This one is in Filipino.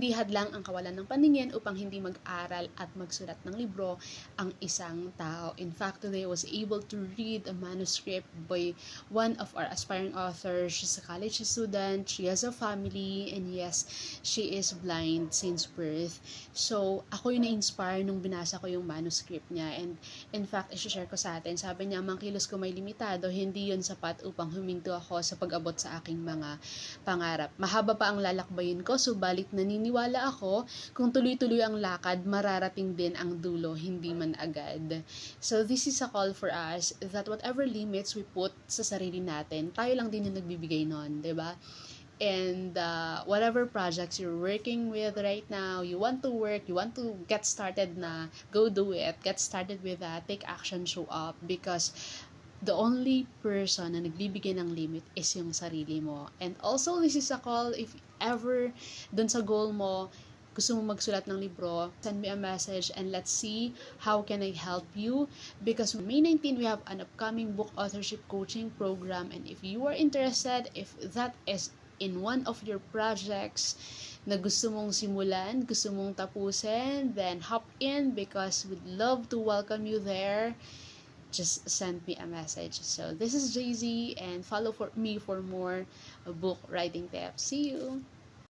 Hindi hadlang ang kawalan ng paningin upang hindi mag-aral at magsulat ng libro ang isang tao. In fact, today was able to read a manuscript by one of our aspiring authors. She's a college student, she has a family, and yes, she is blind since birth. So, ako yung na-inspire nung binasa ko yung manuscript niya. And in fact, i-share ko sa atin, sabi niya, ang kilos ko may limitado, hindi yun sapat upang huminto ako sa pag-abot sa aking mga pangarap. Mahaba pa ang lalakbayin ko, subalit naniniwala ako, kung tuloy-tuloy ang lakad, mararating din ang dulo, hindi man agad. So, this is a call for us that whatever limits we put sa sarili natin, tayo lang din yung nagbibigay nun, ba? And uh, whatever projects you're working with right now, you want to work, you want to get started na, go do it. Get started with that. Take action, show up. Because the only person na nagbibigay ng limit is yung sarili mo. And also, this is a call if ever dun sa goal mo, gusto mo magsulat ng libro, send me a message and let's see how can I help you. Because May 19, we have an upcoming book authorship coaching program. And if you are interested, if that is in one of your projects na gusto mong simulan, gusto mong tapusin, then hop in because we'd love to welcome you there. Just send me a message. So this is Jay-Z and follow for me for more book writing tips. See you!